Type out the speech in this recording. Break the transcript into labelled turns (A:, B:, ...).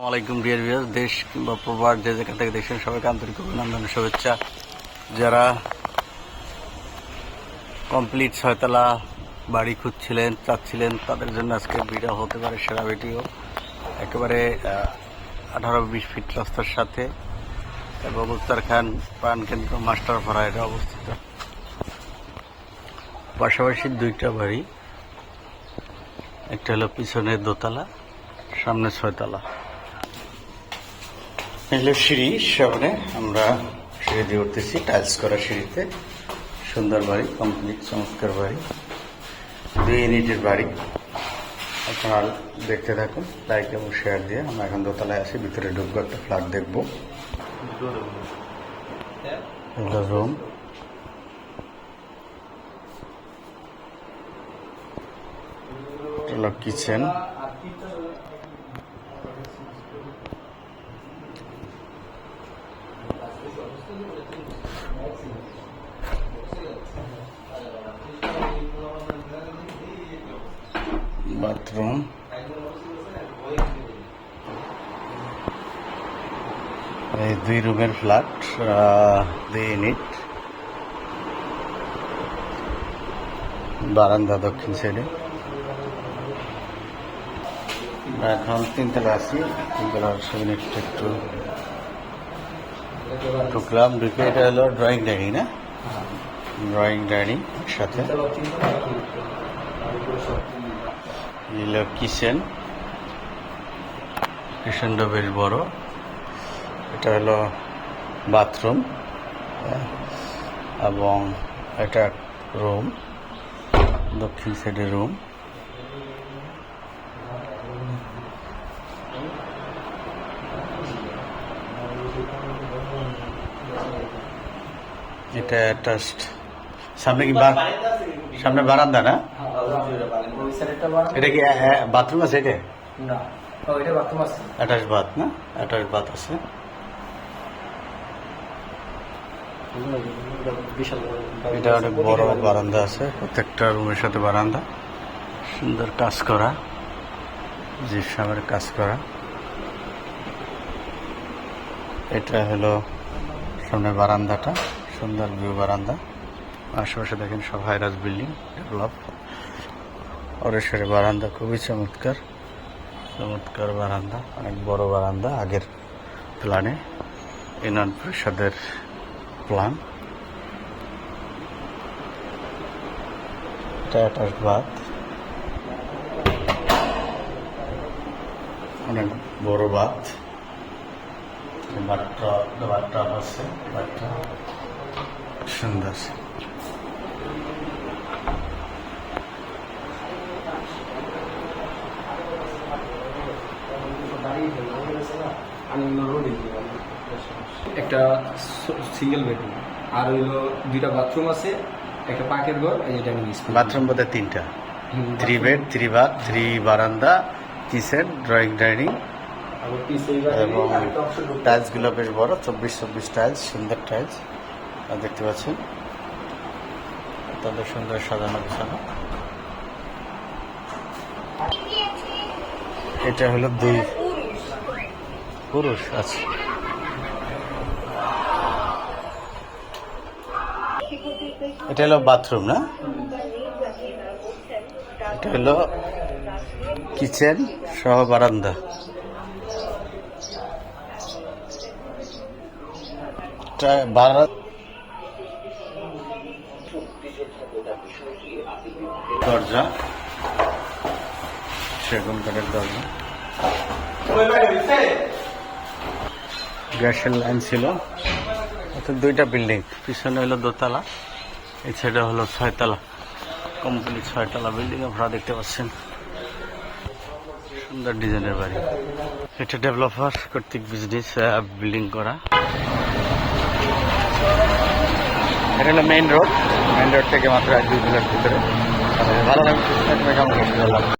A: আসসালামাইকুম dear viewer দেশ কিংবা প্রবাদ যে যেখান থেকে দেখছেন, সবাইকে আন্তরিক অভিনন্দন শুভেচ্ছা। যারা কমপ্লিট ছয়তলা বাড়ি খুঁজছিলেন, চাচ্ছিলেন, তাদের জন্য আজকে ভিডিও হতে পারে সেরা ভিডিও। একেবারে আঠারো বিশ ফিট রাস্তার সাথে এবং উত্তর খান প্রাণকেন্দ্র মাস্টার ভাড়া এটা অবস্থিত। পাশাপাশি দুইটা বাড়ি, একটা হলো পিছনে দোতলা, সামনে ছয়তলা। এগুলো সিঁড়ি সামনে আমরা সিঁড়ি দিয়ে উঠতেছি টাইলস করা সিঁড়িতে। সুন্দর বাড়ি কমপ্লিট চমৎকার বাড়ি। দুই ইউনিটের বাড়ি। আপনারা দেখতে থাকুন লাইক এবং শেয়ার দিয়ে আমরা এখন দোতলায় আছি, ভিতরে ঢুকবো, একটা ফ্ল্যাট দেখব। এগুলো রুম। কিচেন বাথরুম এই দুই রুমের ফ্ল্যাট দুই ইউনিট বারান্দা দক্ষিণ সাইডে এখন তিনতলা আছি। তিনতলার সেখানে একটু একটু ঢুকলাম ঢুকে এটা হলো ড্রয়িং ডাইনিং না? ড্রয়িং ডাইনিং সাথে। হলো কিচেন কিচেনটা বেশ বড়। এটা হলো বাথরুম এবং এটা রুম দক্ষিণ সাইডে রুম এটা অ্যাটাচড সামনে কি সামনে বারান্দা না? এটা কি বাথরুম আছে এটা?
B: না।
A: অ্যাটাচ বাথ না? অ্যাটাচ বাথ আছে। এটা অনেক বড় বারান্দা আছে। প্রত্যেকটা রুমের সাথে বারান্দা। সুন্দর কাজ করা। জিপসামের কাজ করা। এটা হলো সামনে বারান্দাটা। সুন্দর ভিউ বারান্দা। আশেপাশে দেখেন সব হাইরাজ বিল্ডিং ডেভেলপ অরেশ্বরে বারান্দা খুবই চমৎকার। চমৎকার বারান্দা, অনেক বড় বারান্দা, আগের প্ল্যানে ইউনিয়ন পরিষদের প্ল্যান অ্যাটাচ অনেক বড় বাথ বাথটা বাথটা আছে, বাথটা। সুন্দর
B: একটা সিঙ্গেল বেডরুম আর হইল দুইটা বাথরুম আছে একটা পাকের ঘর এই যে ডাইনিং স্পেস
A: বাথরুম বোধহয় তিনটা। Three bed three bath three বারান্দা কিচেন ড্রয়িং ডাইনিং এবং টাইলসগুলো বেশ বড় চব্বিশ চব্বিশ টাইলস সুন্দর টাইলস দেখতে পাচ্ছেন তাদের সুন্দর সাজানো গোছানো। এটা হলো দুই পুরুষ আছে এটা হলো বাথরুম, না? এটা হলো কিচেন সহ বারান্দা। এটা দরজা। সেগুন কাঠের দরজা। গ্যাসের লাইন ছিল। দুইটা বিল্ডিং। পিছনে হলো দোতলা, এই সাইডে হলো ছয়তলা। কমপ্লিট ছয়তলা বিল্ডিং আপনারা দেখতে পাচ্ছেন। সুন্দর ডিজাইনের বাড়ি। এটা ডেভেলপার কর্তৃক বিজনেস বিল্ডিং করা। এটা হলো মেইন রোড মেইন রোড থেকে মাত্র এক দুই কিলোমিটার ভিতরে। ভালো লাগছে।